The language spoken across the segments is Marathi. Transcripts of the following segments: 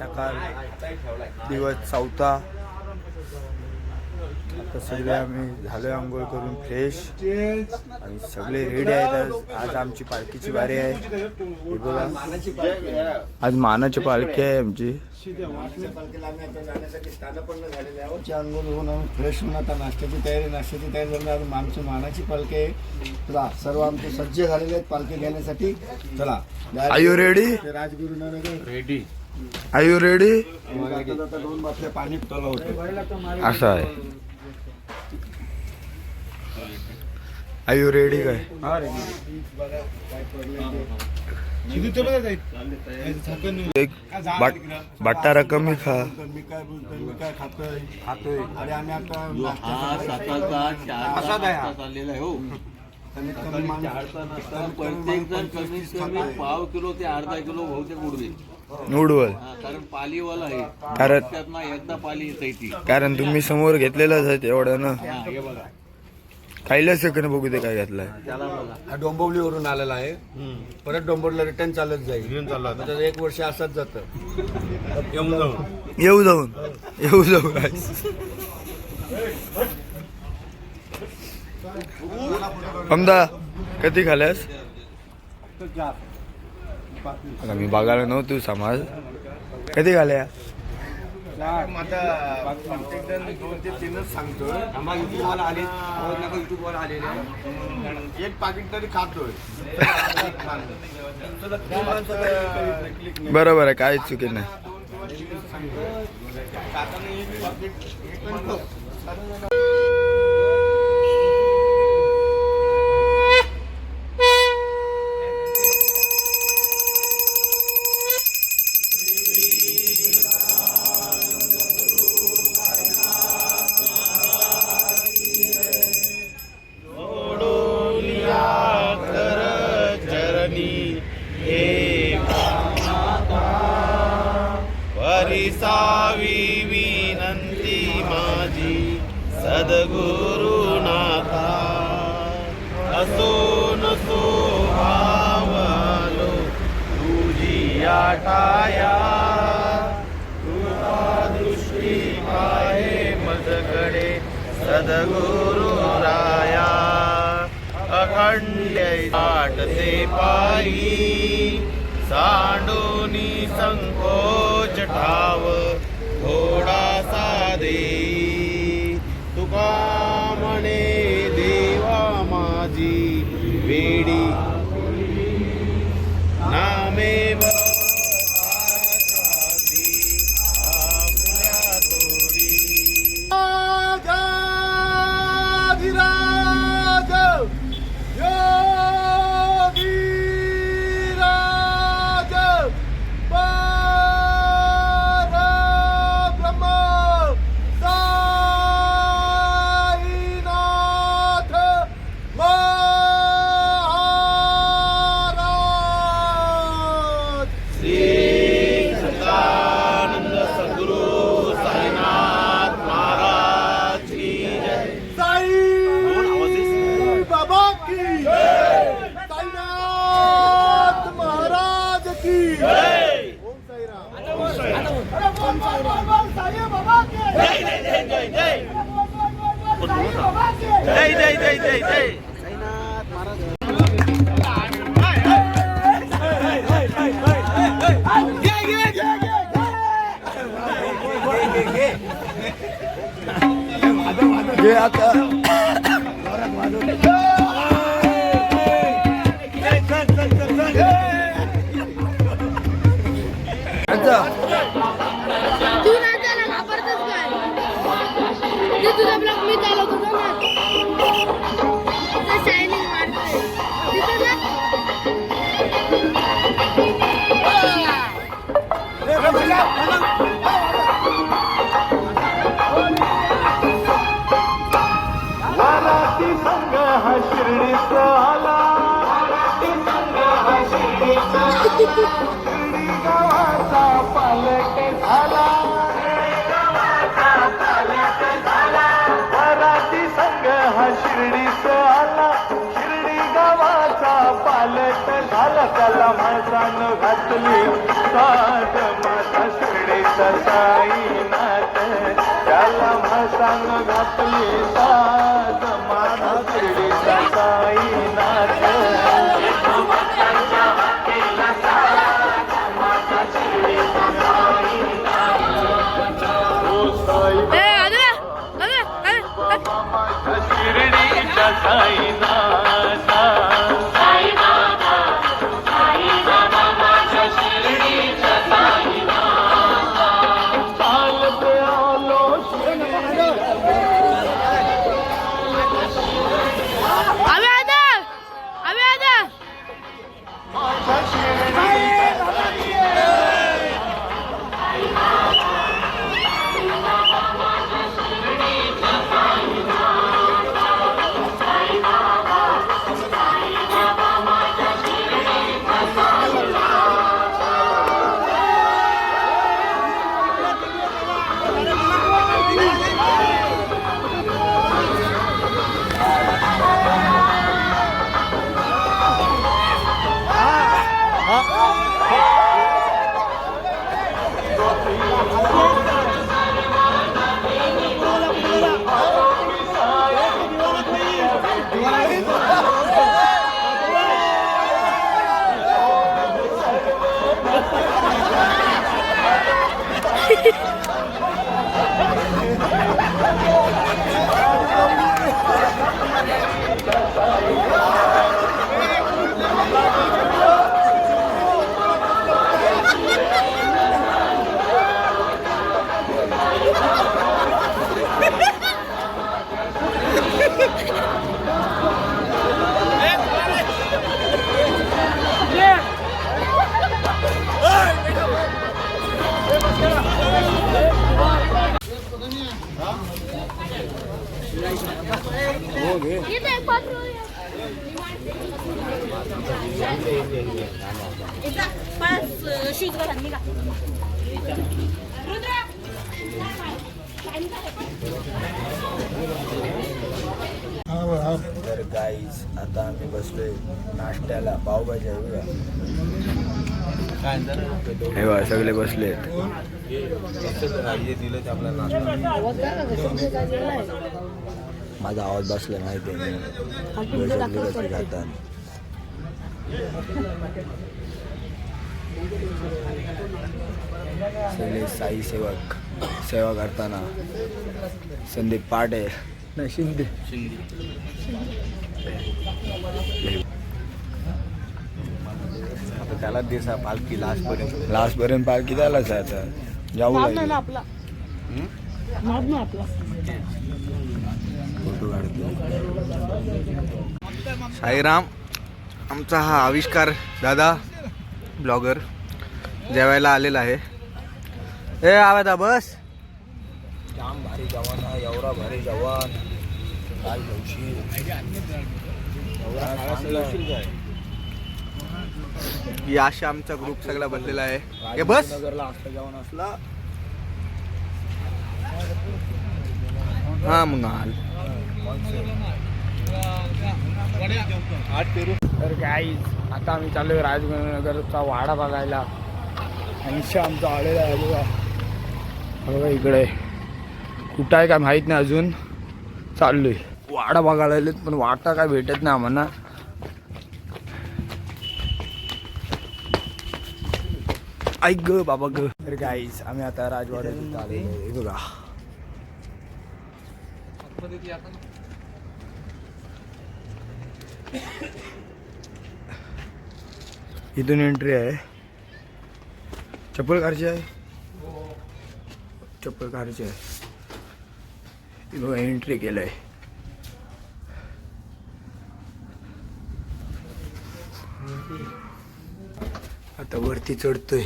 सकाळ दिवस चौथा. आता सगळे आम्ही झालोय आंघोळ करून फ्रेश आणि सगळे रेडी आहेत आज. आज आमची पालखीची वारी आहे. हे बघा. आज मानाची पालखी आहे आमची. अंघोळ होऊन आम्ही फ्रेश होऊन आता नाश्त्याची तयारी नाश्त्याची तयारी झाली आज आमची मानाची पालखी आहे. चला सर्व आमचे सज्ज झालेले आहेत पालखी घेण्यासाठी. चला. आर यू रेडी ते Rajguru ready are you ready दोन बाटल्या पाणी पिताला होते असं आहे आर यू रेडी काय एक बाट बटारा कमी खा मी काय बोलतोय मी काय खातोय खातोय अरे आम्ही आता हा चाललेला आहे हो कमीत कमी माणूस- प्रत्येक जण कमीत कमी. पाव किलो ते अर्धा किलो बहुतेक उडवे. नूडवल हा, कारण पालीवाला आहे. कारण त्यात ना एकदा पाली येते. ती कारण तुम्ही समोर घेतलेलंच आहे एवढं ना. हा हे बघा. खायला सेकंद बघू ते काय घेतलंय. त्याला बघा. हा डोंबिवलीवरून आलेला आहे. परत डोंबिवलीला रिटर्न चालत जाईल. चालला एक वर्ष असंच जातं. येऊ जाऊन. येऊ जाऊन. समजा कधी खाल्यास आता मी बघायला नव्हतो समाज. कधी आलेले. एक पाकिट तरी खातोय. बरोबर आहे काहीच चुकी नाही. असो नसो भावलो तुझी आटाया तुझा दृष्टी पाहे मजकडे सदगुरु राया. अखंड आटते पायी सांडोनी संकोच ठाव. જે આ Hands up. झाला झाला त्याला माणसानं घातली साध माता शिर्डे साईनाथ त्याला मसांग घातली साज 三二 तर गाईज आता आम्ही बसलोय नाश्त्याला. पावभाजी हे सगळे बसले माझा आवाज बसला माहिती आहे सगळे कसे जातात सगळे साई सेवक सेवा करताना. संदीप पाटे नाही शिंदे. आता त्याला दिसा पालखी लास्ट पर्यंत लास्ट पर्यंत पालखी झालाच आहे आता. जाऊ लागली. आपला. आपला. फोटो काढतो साईराम आमचा हा आविष्कार दादा ब्लॉगर जेवायला आलेला आहे. ए आवाजा बस. जाम भारी जवान आहे एवढा भारी जवान. काय ही आमचा ग्रुप सगळा बनलेला आहे. हे बस. जवान असला? हा मग आल. तर काय आता आम्ही चालू आहे राजगुरुनगरचा वाडा बघायला. आणि आमचा आलेला आहे बघा. बघा इकडे. कुठं आहे काय माहीत नाही अजून. चाललोय. वाडा बघायला आलेत पण वाटा काय भेटत नाही आम्हाला. ऐक ग बाबा ग. तर गाईज आम्ही आता राजवाड्यात आलेलो आहे. बघा. इथून एंट्री आहे. चप्पल कारची आहे. चप्पल कारची आहे बघा एंट्री केलंय. आता वरती चढतोय.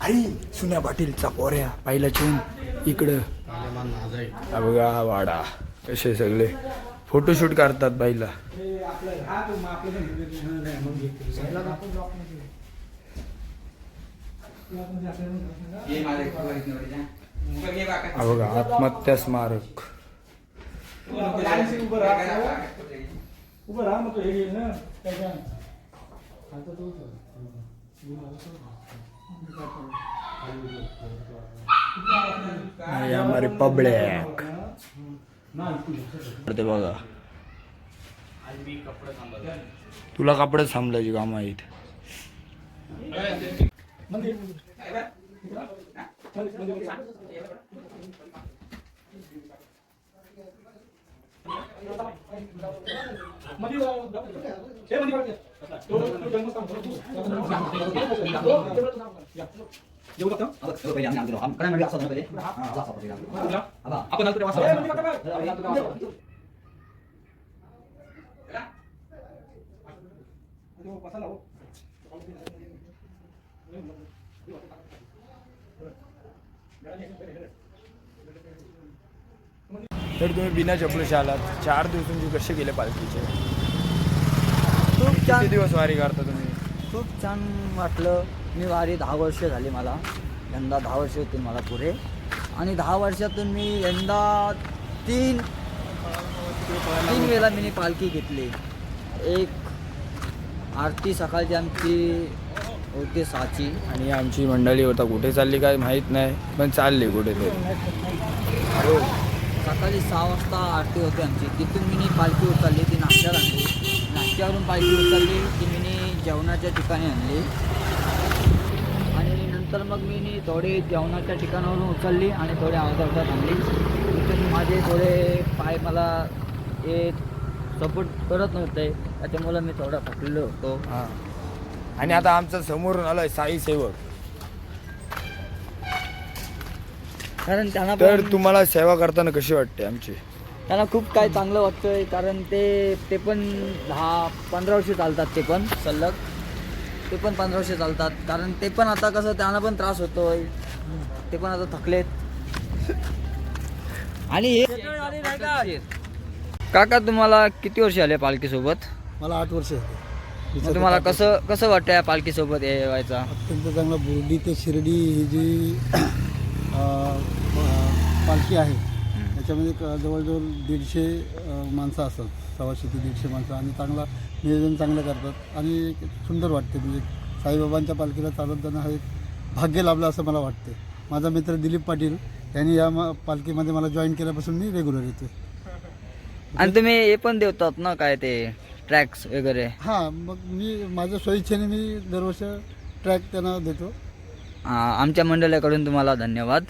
आई सुन्या पाटीलचा पोऱ्या पाहिला चिन. इकडं. बघा वाडा. कसे सगळे. फोटोशूट करतात बाईला. बघा आत्महत्या स्मारक हमारे पब्लिक. ते बघा. तुला कपडे थांबल्याची काम आहेत येऊ शकतो असं आपण Gracias. तर तुम्ही बिना चपलेचे आलात चार दिवसांचे कसे गेले पालखीचे? खूप किती छान. दिवस वारी करता तुम्ही? खूप छान वाटलं. मी वारी दहा वर्ष झाली मला. यंदा दहा वर्ष होतील मला पुरे आणि दहा वर्षातून मी यंदा तीन तीन वेळा मी पालखी घेतली. एक आरती सकाळची आमची होती सहाची आणि आमची मंडळी होता कुठे चालली काय माहीत नाही पण चालली कुठेतरी. हो. सकाळी सहा वाजता आरती होती आमची. तिथून मी पालखी उचलली ती नाश्त्याला आणली. नाश्त्यावरून पालखी उचलली ती मी जेवणाच्या ठिकाणी आणली. आणि नंतर मग मी थोडी जेवणाच्या ठिकाणावरून उचलली आणि थोडे अवघात आणली तिथून माझे थोडे पाय मला हे सपोर्ट करत नव्हते. त्याच्यामुळं मी थोडा थकलेलो होतो. हां. आणि आता आमचं समोरून आलं साई सेवक. कारण त्यांना तर पण- तुम्हाला सेवा करताना कशी वाटते आमची? त्यांना खूप काय चांगलं वाटतंय कारण ते ते पण दहा पंधरा वर्ष चालतात ते पण सलग. ते पण पंधरा वर्ष चालतात. कारण ते पण आता कसं त्यांना पण त्रास होतोय. ते पण आता थकलेत. आणि हे काका तुम्हाला किती वर्ष आले पालखीसोबत? मला आठ वर्ष मग तुम्हाला कसं कसं वाटतं या पालखीसोबत यायचा? अत्यंत चांगला बोर्डी ते शिर्डी ही जी पालखी आहे. त्याच्यामध्ये क- जवळजवळ दीडशे माणसं असतात. सव्वाशे ते दीडशे माणसं आणि चांगला नियोजन चांगलं करतात. आणि एक सुंदर वाटते. म्हणजे साईबाबांच्या पालखीला चालत जाणं हा एक भाग्य लाभलं असं मला वाटते माझा मित्र दिलीप पाटील यांनी या म- पालखीमध्ये मला जॉईन केल्यापासून मी रेग्युलर येतो आणि तुम्ही हे पण देतात ना काय ते ट्रॅक्स वगैरे? हां मग मी माझ्या स्वइच्छेने मी दरवर्ष ट्रॅक त्यांना देतो. आमच्या मंडळाकडून तुम्हाला धन्यवाद.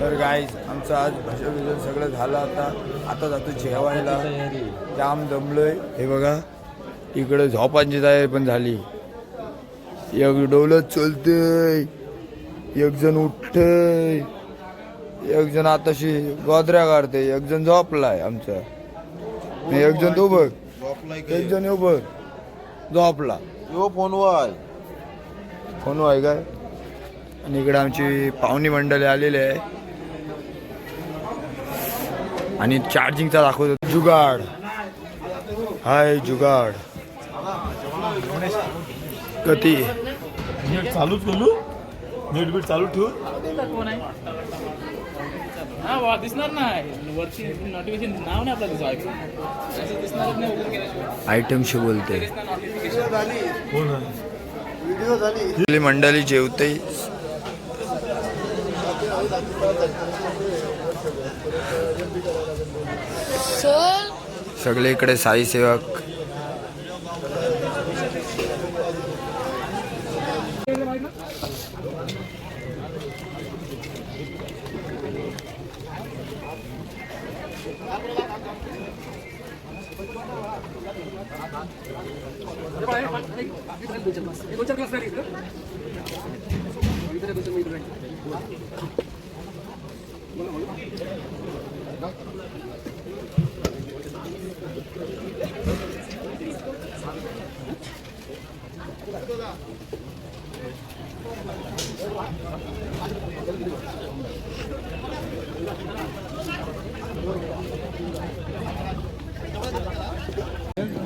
तर गाईज आमचं आज भाषण बिजन सगळं झालं आता. आता जातो जेवायला. जाम दमलोय हे बघा इकडे झोपांची तयारी पण झाली. एक डोलत चलतय. एक जण उठतय. एक जण आताशी गोदऱ्या काढते एक जण झोपलाय आमचा. आणि एक जण तो बघ एक जण येऊ बघ झोपला. यो फोनवर. फोन आहे काय आणि इकडे आमची पाहुणी मंडळी आलेली आहे. आणि चार्जिंगचा दाखवतो. जुगाड. हाय जुगाड. कधी नेट चालूच करू. नेट बीट चालू ठेवू. हा वा दिसणार नाही. वरती नोटिफिकेशन नाव नाही आपल्याला दिसणार असं दिसणारच नाही. ओपन केल्याशिवाय आयटमशी बोलते. हो ना आपली मंडळी जेवते सगळे इकडे साई सेवक.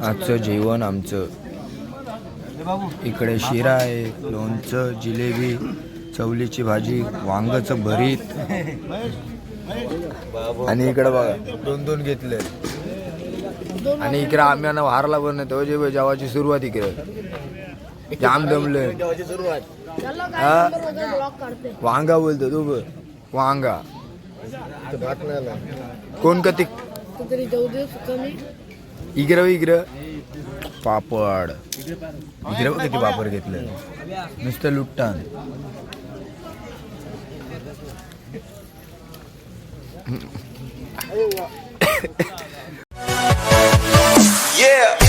आजचं जेवण आमचं इकडे शिरा आहे लोणचं जिलेबी चवलीची भाजी वांगाचं भरीत. आणि इकडे बघा दोन दोन घेतले. आणि इकडे आम्ही वारला पण नाही तो जे जेवाची सुरुवात इकडे. जाम हा? काढते वांगा बोलतो तू वांगा. कोण कमी इकडं इकडं. पापड. इकडे बघ किती पापड घेतले. नुसतं लुट्टन yeah.